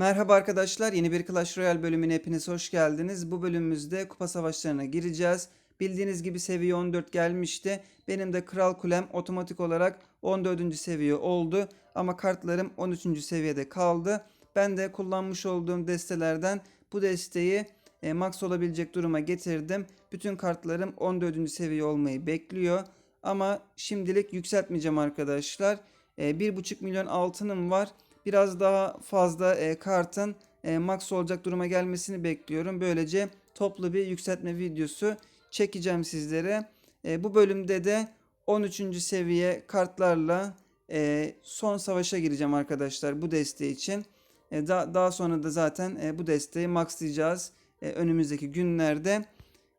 Merhaba arkadaşlar, yeni bir Clash Royale bölümüne hepiniz hoş geldiniz. Bu bölümümüzde kupa savaşlarına gireceğiz. Bildiğiniz gibi seviye 14 gelmişti. Benim de Kral Kulem otomatik olarak 14. seviye oldu. Ama kartlarım 13. seviyede kaldı. Ben de kullanmış olduğum destelerden bu desteği e, max olabilecek duruma getirdim. Bütün kartlarım 14. seviye olmayı bekliyor. Ama şimdilik yükseltmeyeceğim arkadaşlar. E, 1,5 milyon altınım var biraz daha fazla e, kartın e, max olacak duruma gelmesini bekliyorum. Böylece toplu bir yükseltme videosu çekeceğim sizlere. E, bu bölümde de 13. seviye kartlarla e, son savaşa gireceğim arkadaşlar bu desteği için. E, da, daha sonra da zaten e, bu desteği maxlayacağız e, önümüzdeki günlerde.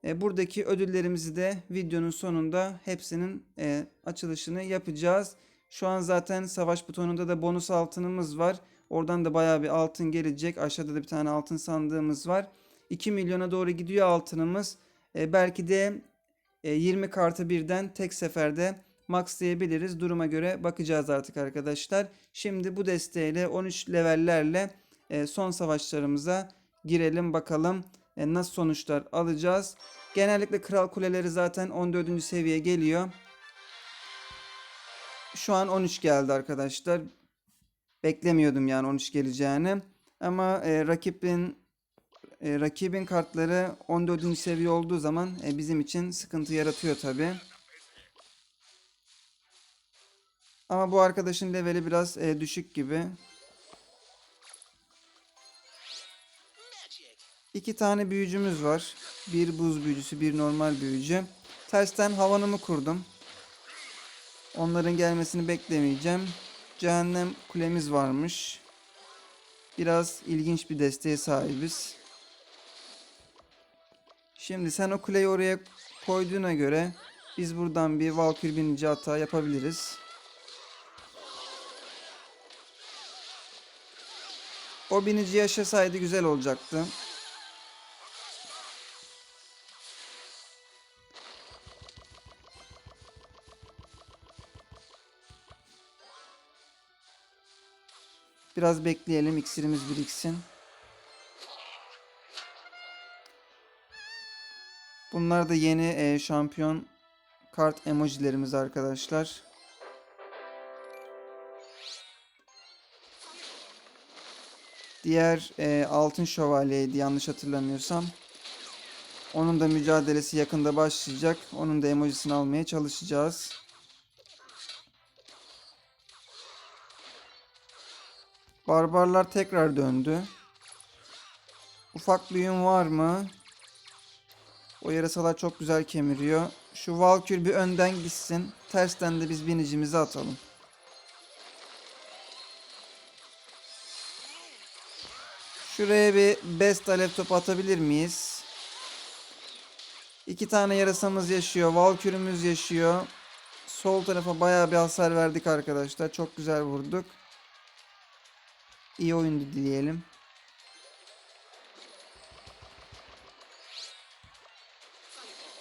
E, buradaki ödüllerimizi de videonun sonunda hepsinin e, açılışını yapacağız. Şu an zaten savaş butonunda da bonus altınımız var. Oradan da bayağı bir altın gelecek. Aşağıda da bir tane altın sandığımız var. 2 milyona doğru gidiyor altınımız. E, belki de e, 20 kartı birden tek seferde maxlayabiliriz. Duruma göre bakacağız artık arkadaşlar. Şimdi bu desteğiyle 13 levellerle e, son savaşlarımıza girelim bakalım e, nasıl sonuçlar alacağız. Genellikle kral kuleleri zaten 14. seviye geliyor. Şu an 13 geldi arkadaşlar. Beklemiyordum yani 13 geleceğini. Ama e, rakibin e, rakibin kartları 14. seviye olduğu zaman e, bizim için sıkıntı yaratıyor tabi. Ama bu arkadaşın leveli biraz e, düşük gibi. İki tane büyücümüz var. Bir buz büyücüsü, bir normal büyücü. Tersten havanımı kurdum. Onların gelmesini beklemeyeceğim. Cehennem kulemiz varmış. Biraz ilginç bir desteğe sahibiz. Şimdi sen o kuleyi oraya koyduğuna göre biz buradan bir Valkyrie binici hata yapabiliriz. O binici yaşasaydı güzel olacaktı. Biraz bekleyelim iksirimiz biriksin. Bunlar da yeni e, şampiyon kart emojilerimiz arkadaşlar. Diğer e, altın şövalyeydi yanlış hatırlamıyorsam. Onun da mücadelesi yakında başlayacak. Onun da emojisini almaya çalışacağız. Barbarlar tekrar döndü. Ufak büyüm var mı? O yarasalar çok güzel kemiriyor. Şu Valkür bir önden gitsin. Tersten de biz binicimizi atalım. Şuraya bir best alev top atabilir miyiz? İki tane yarasamız yaşıyor. Valkürümüz yaşıyor. Sol tarafa bayağı bir hasar verdik arkadaşlar. Çok güzel vurduk. İyi oyundu diyelim.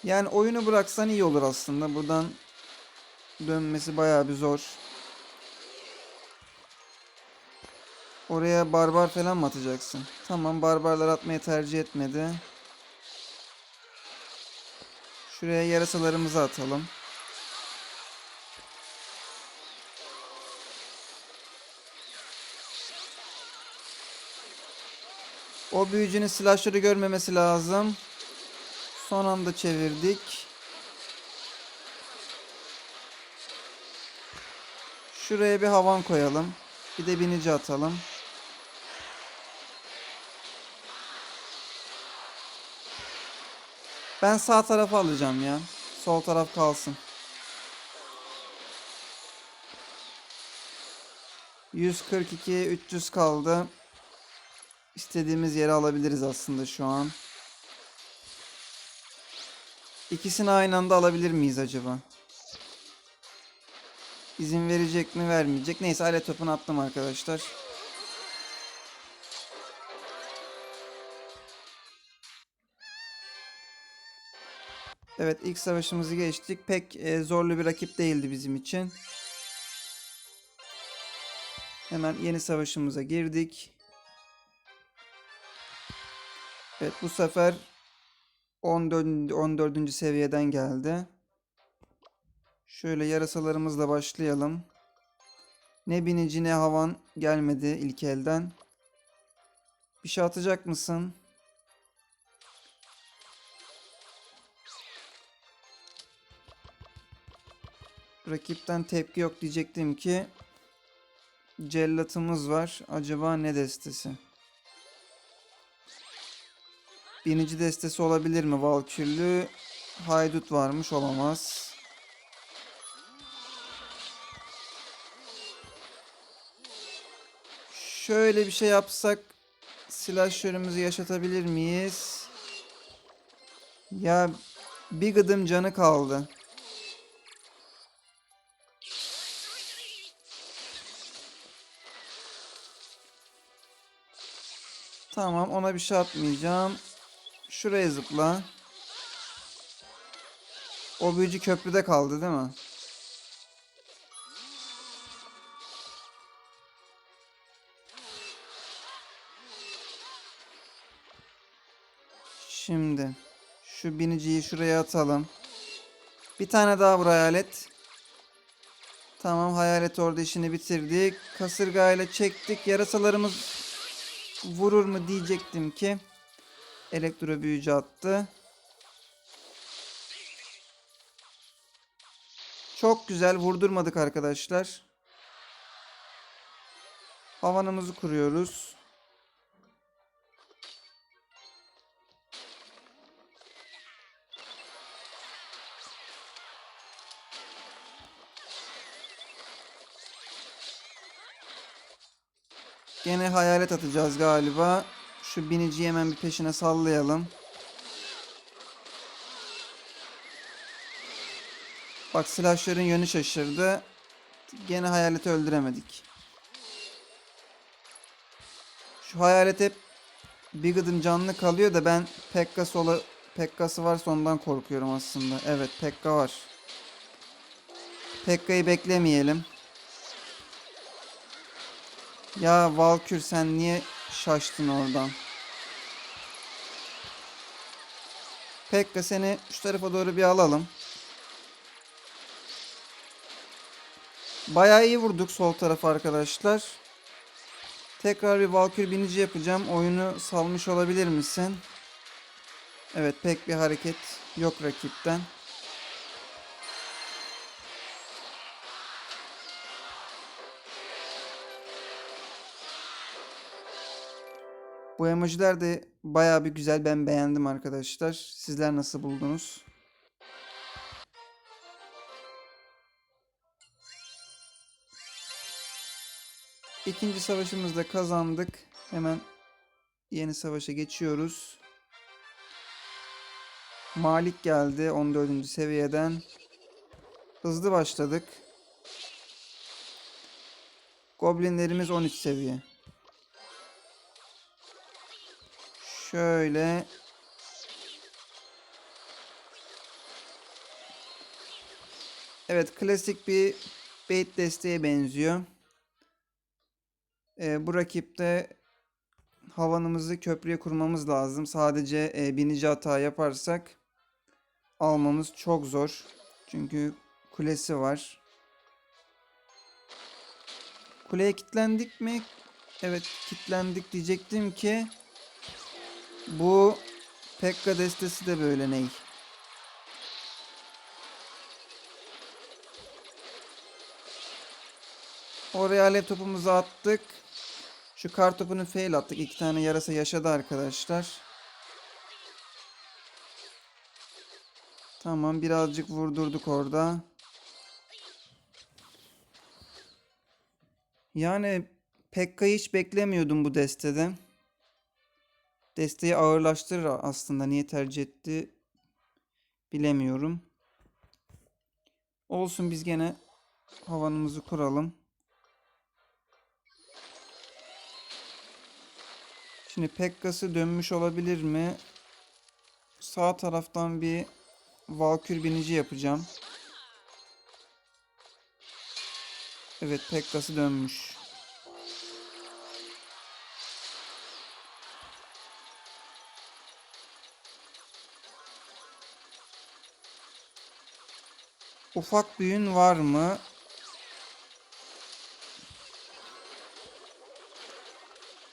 Yani oyunu bıraksan iyi olur aslında. Buradan dönmesi bayağı bir zor. Oraya barbar falan mı atacaksın? Tamam barbarlar atmayı tercih etmedi. Şuraya yarasalarımızı atalım. O büyücünün silahları görmemesi lazım. Son anda çevirdik. Şuraya bir havan koyalım. Bir de binici atalım. Ben sağ tarafa alacağım ya. Sol taraf kalsın. 142 300 kaldı. İstediğimiz yere alabiliriz aslında şu an. İkisini aynı anda alabilir miyiz acaba? İzin verecek mi vermeyecek. Neyse alet topunu attım arkadaşlar. Evet ilk savaşımızı geçtik. Pek e, zorlu bir rakip değildi bizim için. Hemen yeni savaşımıza girdik. Evet bu sefer 14. 14. seviyeden geldi. Şöyle yarasalarımızla başlayalım. Ne binici ne havan gelmedi ilk elden. Bir şey atacak mısın? Rakipten tepki yok diyecektim ki cellatımız var. Acaba ne destesi? Binici destesi olabilir mi? Valkürlü haydut varmış olamaz. Şöyle bir şey yapsak silahşörümüzü yaşatabilir miyiz? Ya bir gıdım canı kaldı. Tamam ona bir şey atmayacağım. Şuraya zıpla. O büyücü köprüde kaldı değil mi? Şimdi şu biniciyi şuraya atalım. Bir tane daha vur hayalet. Tamam hayalet orada işini bitirdik. Kasırgayla çektik. Yarasalarımız vurur mu diyecektim ki. Elektro büyücü attı. Çok güzel vurdurmadık arkadaşlar. Havanımızı kuruyoruz. Gene hayalet atacağız galiba. Şu biniciyi hemen bir peşine sallayalım. Bak silahşörün yönü şaşırdı. Gene hayaleti öldüremedik. Şu hayalet hep bir gıdım canlı kalıyor da ben Pekka sola Pekka'sı varsa ondan korkuyorum aslında. Evet Pekka var. Pekka'yı beklemeyelim. Ya Valkür sen niye şaştın oradan? Pekka seni şu tarafa doğru bir alalım. Bayağı iyi vurduk sol tarafa arkadaşlar. Tekrar bir Valkür binici yapacağım. Oyunu salmış olabilir misin? Evet pek bir hareket yok rakipten. Bu emojiler de bayağı bir güzel. Ben beğendim arkadaşlar. Sizler nasıl buldunuz? İkinci savaşımızda kazandık. Hemen yeni savaşa geçiyoruz. Malik geldi 14. seviyeden. Hızlı başladık. Goblinlerimiz 13 seviye. Şöyle. Evet klasik bir bait desteğe benziyor. Ee, bu rakipte havanımızı köprüye kurmamız lazım. Sadece e, binici hata yaparsak almamız çok zor. Çünkü kulesi var. Kuleye kilitlendik mi? Evet kilitlendik diyecektim ki bu Pekka destesi de böyle ney? Oraya alev topumuzu attık. Şu kar topunu fail attık. İki tane yarasa yaşadı arkadaşlar. Tamam birazcık vurdurduk orada. Yani Pekka'yı hiç beklemiyordum bu destede. Desteği ağırlaştırır aslında. Niye tercih etti bilemiyorum. Olsun biz gene havanımızı kuralım. Şimdi Pekka'sı dönmüş olabilir mi? Sağ taraftan bir Valkür binici yapacağım. Evet Pekka'sı dönmüş. Ufak büyün var mı?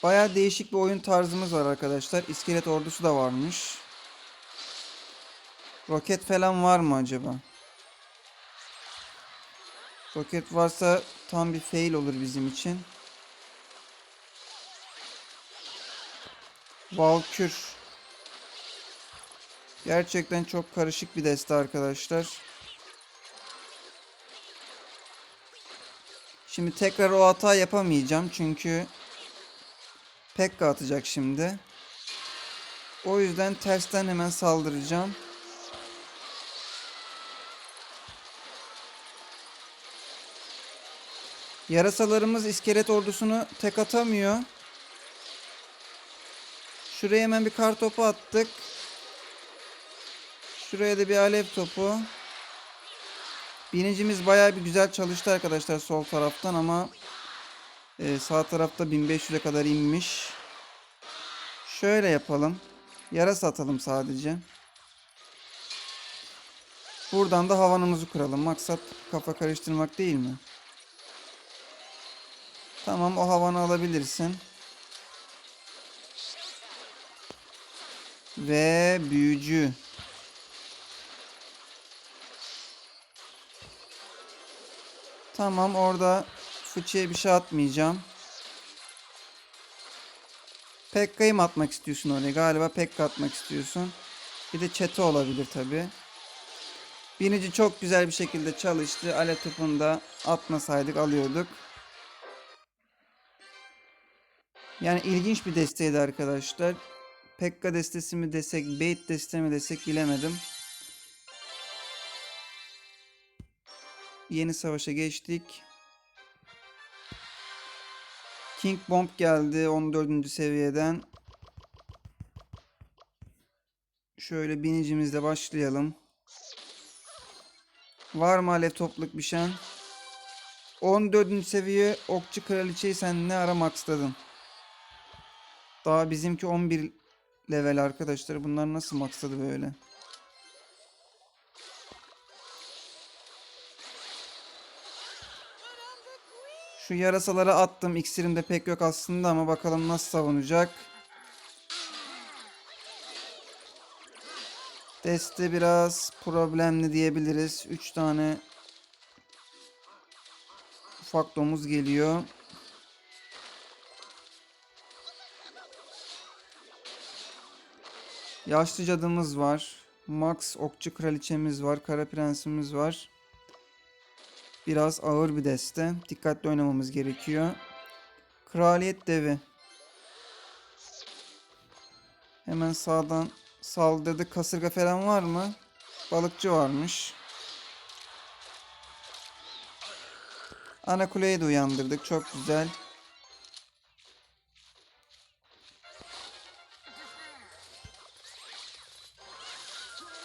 Baya değişik bir oyun tarzımız var arkadaşlar. İskelet ordusu da varmış. Roket falan var mı acaba? Roket varsa tam bir fail olur bizim için. Valkür. Gerçekten çok karışık bir deste arkadaşlar. Şimdi tekrar o hata yapamayacağım çünkü Pekka atacak şimdi. O yüzden tersten hemen saldıracağım. Yarasalarımız iskelet ordusunu tek atamıyor. Şuraya hemen bir kar topu attık. Şuraya da bir alev topu. Binicimiz bayağı bir güzel çalıştı arkadaşlar sol taraftan ama e, sağ tarafta 1500'e kadar inmiş. Şöyle yapalım. Yarasa atalım sadece. Buradan da havanımızı kuralım. Maksat kafa karıştırmak değil mi? Tamam o havanı alabilirsin. Ve büyücü. Tamam orada fıçıya bir şey atmayacağım. Pekka'yı mı atmak istiyorsun oraya? Galiba Pekka atmak istiyorsun. Bir de çete olabilir tabi. Binici çok güzel bir şekilde çalıştı. Ale topunu da atmasaydık alıyorduk. Yani ilginç bir desteydi arkadaşlar. Pekka destesi mi desek, Bait deste mi desek bilemedim. Yeni savaşa geçtik. King Bomb geldi 14. seviyeden. Şöyle binicimizle başlayalım. Var mı alev topluk bir şey? 14. seviye okçu kraliçeyi sen ne ara maxladın? Daha bizimki 11 level arkadaşlar. Bunlar nasıl maxladı böyle? Şu yarasalara attım. İksirimde pek yok aslında ama bakalım nasıl savunacak. Deste biraz problemli diyebiliriz. 3 tane ufak domuz geliyor. Yaşlı cadımız var. Max okçu kraliçemiz var. Kara prensimiz var. Biraz ağır bir deste. Dikkatli oynamamız gerekiyor. Kraliyet devi. Hemen sağdan saldırdı. Kasırga falan var mı? Balıkçı varmış. Ana kuleyi de uyandırdık. Çok güzel.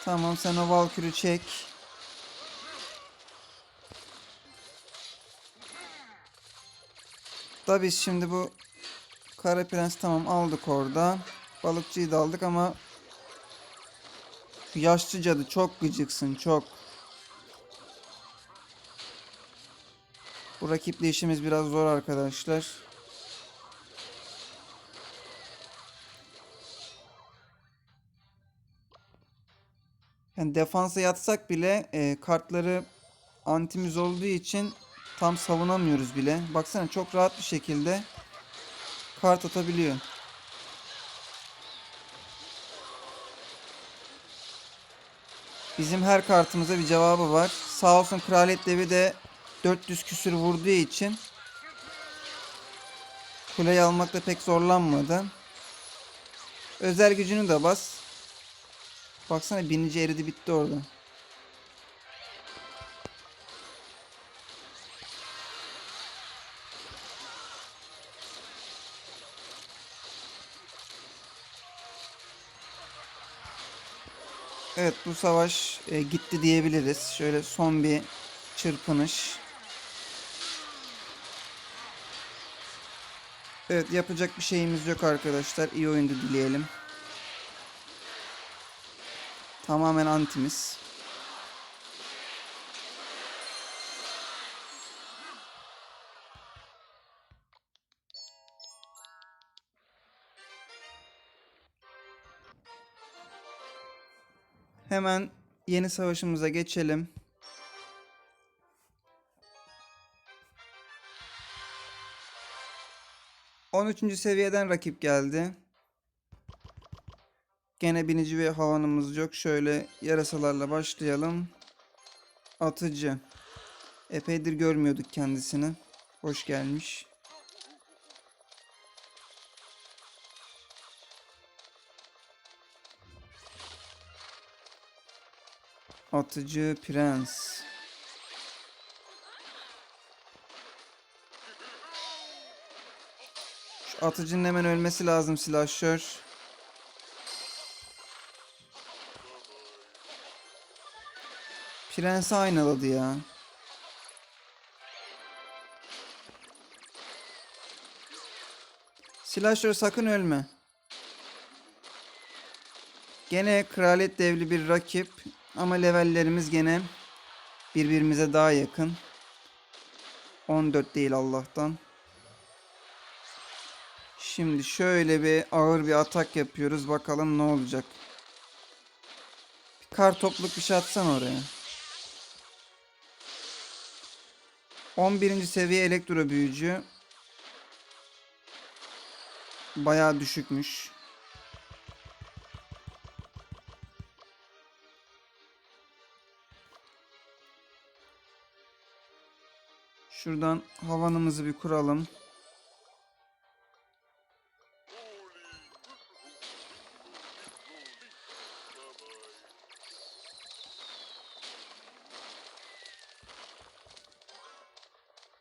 Tamam sen o Valkür'ü çek. Da biz şimdi bu Kara Prens tamam aldık orada. Balıkçıyı da aldık ama yaşlı cadı çok gıcıksın çok. Bu rakiple işimiz biraz zor arkadaşlar. Yani defansa yatsak bile e, kartları antimiz olduğu için tam savunamıyoruz bile. Baksana çok rahat bir şekilde kart atabiliyor. Bizim her kartımıza bir cevabı var. Sağ olsun Kraliyet Devi de 400 küsür vurduğu için kuleyi almakta pek zorlanmadı. Özel gücünü de bas. Baksana binici eridi bitti orada. Evet bu savaş e, gitti diyebiliriz. Şöyle son bir çırpınış. Evet yapacak bir şeyimiz yok arkadaşlar. İyi oyundu dileyelim. Tamamen antimiz. Hemen yeni savaşımıza geçelim. On üçüncü seviyeden rakip geldi. Gene binici ve havanımız yok. Şöyle yarasalarla başlayalım. Atıcı. Epeydir görmüyorduk kendisini. Hoş gelmiş. Atıcı prens. Şu atıcının hemen ölmesi lazım silahşör. Prensi aynaladı ya. Silahşör sakın ölme. Gene kraliyet devli bir rakip ama levellerimiz gene birbirimize daha yakın. 14 değil Allah'tan. Şimdi şöyle bir ağır bir atak yapıyoruz. Bakalım ne olacak. Bir kar topluk bir şey atsan oraya. 11. seviye elektro büyücü. Bayağı düşükmüş. Şuradan havanımızı bir kuralım.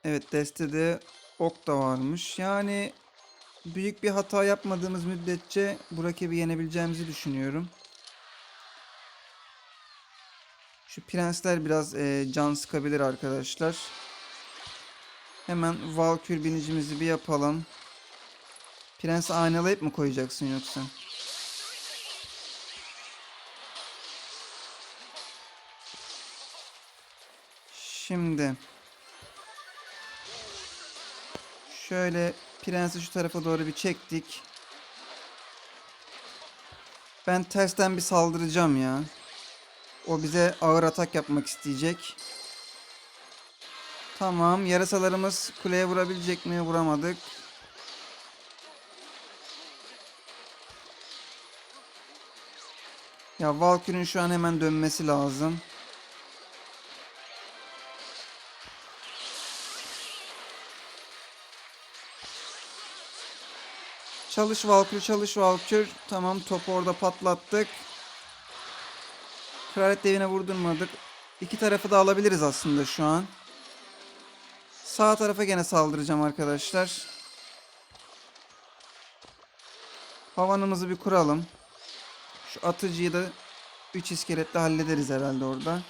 Evet destede ok da varmış. Yani büyük bir hata yapmadığımız müddetçe bu rakibi yenebileceğimizi düşünüyorum. Şu prensler biraz e, can sıkabilir arkadaşlar. Hemen Valkür binicimizi bir yapalım. Prensi aynalayıp mı koyacaksın yoksa? Şimdi şöyle prensi şu tarafa doğru bir çektik. Ben tersten bir saldıracağım ya. O bize ağır atak yapmak isteyecek. Tamam. Yarasalarımız kuleye vurabilecek mi? Vuramadık. Ya Valkyrie'nin şu an hemen dönmesi lazım. Çalış Valkyrie, çalış Valkyrie. Tamam topu orada patlattık. Kraliyet devine vurdurmadık. İki tarafı da alabiliriz aslında şu an. Sağ tarafa gene saldıracağım arkadaşlar. Havanımızı bir kuralım. Şu atıcıyı da 3 iskeletle hallederiz herhalde orada.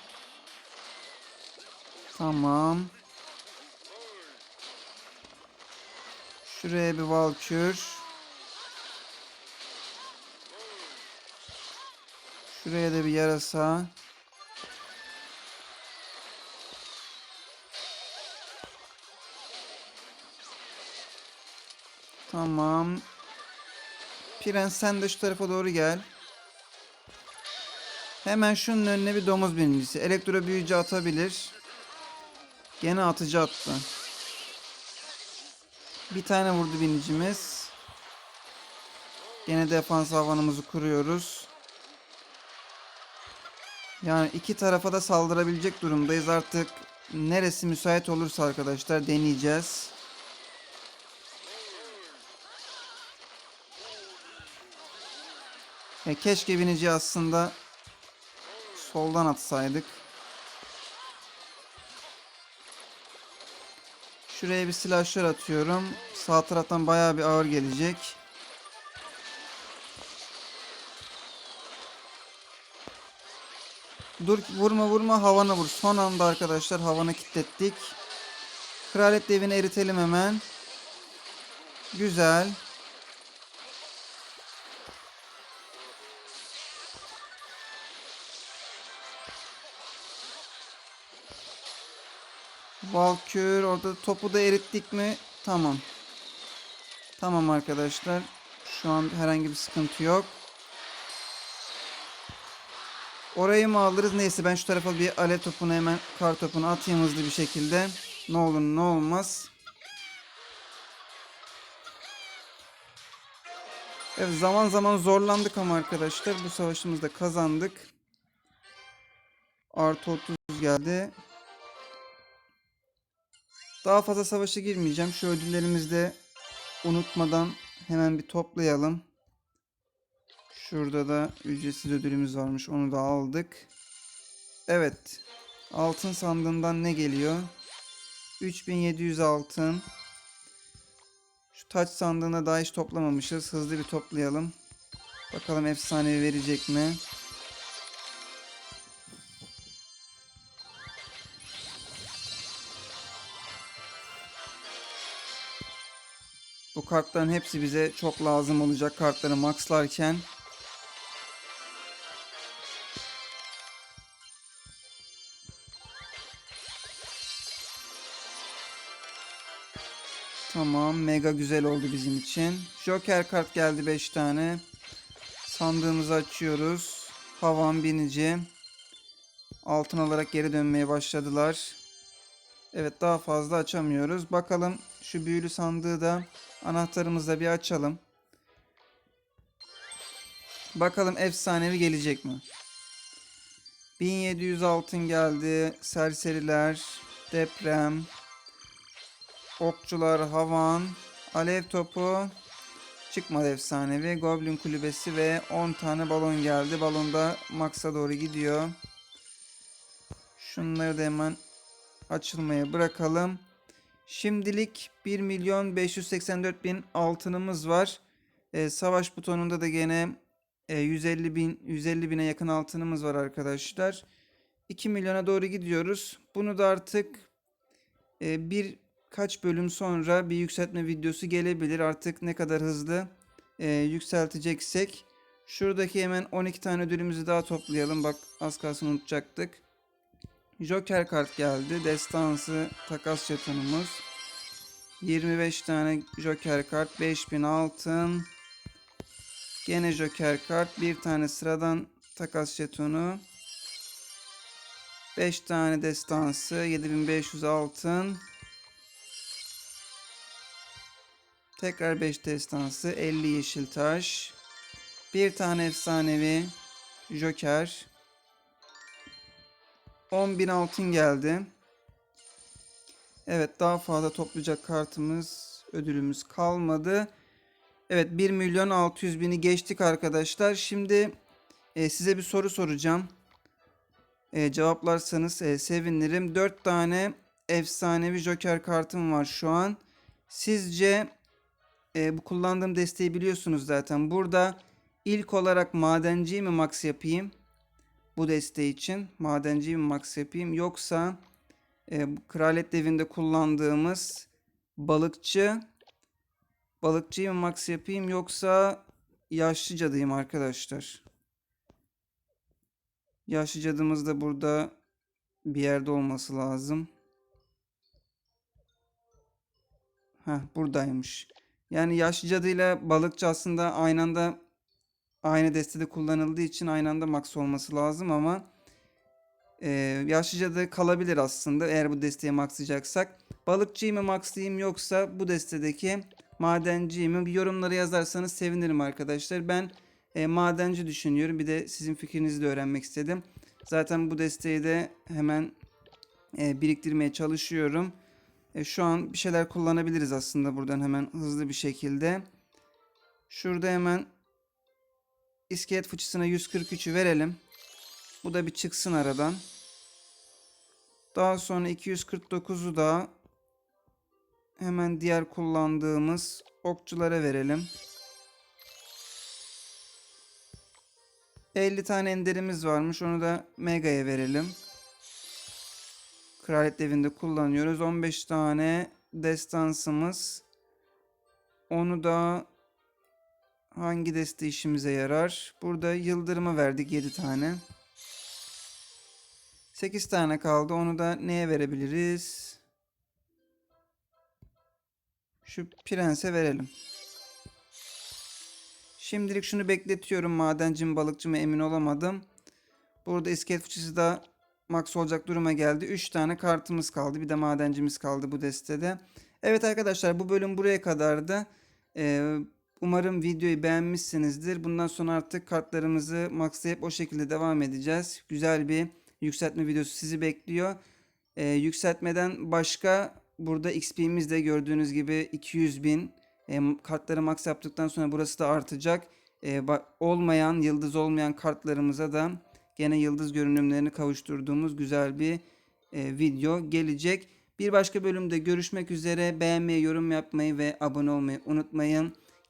Tamam. Şuraya bir valkür. Şuraya da bir yarasa. Tamam. Prens sen de şu tarafa doğru gel. Hemen şunun önüne bir domuz birincisi. Elektro büyücü atabilir. Gene atıcı attı. Bir tane vurdu binicimiz. Gene defans havanımızı kuruyoruz. Yani iki tarafa da saldırabilecek durumdayız artık. Neresi müsait olursa arkadaşlar deneyeceğiz. Ya keşke binici aslında soldan atsaydık. Şuraya bir silahşör atıyorum. Sağ taraftan bayağı bir ağır gelecek. Dur vurma vurma havana vur. Son anda arkadaşlar havanı kilitlettik. Kraliyet devini eritelim hemen. Güzel. Valkür orada topu da erittik mi? Tamam. Tamam arkadaşlar. Şu an herhangi bir sıkıntı yok. Orayı mı alırız? Neyse ben şu tarafa bir ale topunu hemen kar topunu atayım hızlı bir şekilde. Ne olur ne olmaz. Evet zaman zaman zorlandık ama arkadaşlar bu savaşımızda kazandık. Artı 30 geldi. Daha fazla savaşa girmeyeceğim. Şu ödüllerimizi de unutmadan hemen bir toplayalım. Şurada da ücretsiz ödülümüz varmış. Onu da aldık. Evet. Altın sandığından ne geliyor? 3700 altın. Şu taç sandığına daha hiç toplamamışız. Hızlı bir toplayalım. Bakalım efsanevi verecek mi? Bu kartların hepsi bize çok lazım olacak kartları maxlarken. Tamam mega güzel oldu bizim için. Joker kart geldi 5 tane. Sandığımızı açıyoruz. Havan binici. Altın olarak geri dönmeye başladılar. Evet daha fazla açamıyoruz. Bakalım şu büyülü sandığı da anahtarımızla bir açalım. Bakalım efsanevi gelecek mi? 1700 altın geldi. Serseriler, deprem, okçular, havan, alev topu, çıkmadı efsanevi. Goblin kulübesi ve 10 tane balon geldi. Balon da Max'a doğru gidiyor. Şunları da hemen açılmaya bırakalım. Şimdilik 1 milyon 584 bin altınımız var. Ee, savaş butonunda da gene e, 150 bin 150 bine yakın altınımız var arkadaşlar. 2 milyona doğru gidiyoruz. Bunu da artık e, bir kaç bölüm sonra bir yükseltme videosu gelebilir. Artık ne kadar hızlı e, yükselteceksek. Şuradaki hemen 12 tane ödülümüzü daha toplayalım. Bak az kalsın unutacaktık. Joker kart geldi. Destansı takas jetonumuz. 25 tane Joker kart. 5000 altın. Gene Joker kart. Bir tane sıradan takas jetonu. 5 tane destansı. 7500 altın. Tekrar 5 destansı. 50 yeşil taş. Bir tane efsanevi Joker. 10.000 altın geldi. Evet daha fazla toplayacak kartımız, ödülümüz kalmadı. Evet 1 milyon 600 bini geçtik arkadaşlar. Şimdi e, size bir soru soracağım. E, cevaplarsanız e, sevinirim. 4 tane efsanevi joker kartım var şu an. Sizce e, bu kullandığım desteği biliyorsunuz zaten. Burada ilk olarak madenciyi mi max yapayım? Bu desteği için madenciyi mi max yapayım yoksa e, kraliyet devinde kullandığımız balıkçı balıkçıyı mı max yapayım yoksa yaşlı cadıyım arkadaşlar. Yaşlı cadımız da burada bir yerde olması lazım. Heh buradaymış. Yani yaşlı cadıyla balıkçı aslında aynı anda aynı destede kullanıldığı için aynı anda max olması lazım ama e, yaşlıca da kalabilir aslında eğer bu desteği maxlayacaksak. Balıkçıyı mı maxlayayım yoksa bu destedeki madenciyi mi? Yorumlara yazarsanız sevinirim arkadaşlar. Ben e, madenci düşünüyorum. Bir de sizin fikrinizi de öğrenmek istedim. Zaten bu desteği de hemen e, biriktirmeye çalışıyorum. E, şu an bir şeyler kullanabiliriz aslında buradan hemen hızlı bir şekilde. Şurada hemen iskelet fıçısına 143'ü verelim. Bu da bir çıksın aradan. Daha sonra 249'u da hemen diğer kullandığımız okçulara verelim. 50 tane enderimiz varmış. Onu da Mega'ya verelim. Kraliyet evinde kullanıyoruz. 15 tane destansımız. Onu da hangi deste işimize yarar? Burada yıldırımı verdik 7 tane. 8 tane kaldı. Onu da neye verebiliriz? Şu prense verelim. Şimdilik şunu bekletiyorum. Madenci mi balıkçı mı emin olamadım. Bu Burada iskelet fıçısı da max olacak duruma geldi. 3 tane kartımız kaldı. Bir de madencimiz kaldı bu destede. Evet arkadaşlar bu bölüm buraya kadardı. Ee, umarım videoyu beğenmişsinizdir. Bundan sonra artık kartlarımızı maxlayıp o şekilde devam edeceğiz. Güzel bir yükseltme videosu sizi bekliyor. Ee, yükseltmeden başka burada XP'miz de gördüğünüz gibi 200 bin. Ee, kartları max yaptıktan sonra burası da artacak. Ba- olmayan, yıldız olmayan kartlarımıza da gene yıldız görünümlerini kavuşturduğumuz güzel bir e, video gelecek. Bir başka bölümde görüşmek üzere. Beğenmeyi, yorum yapmayı ve abone olmayı unutmayın.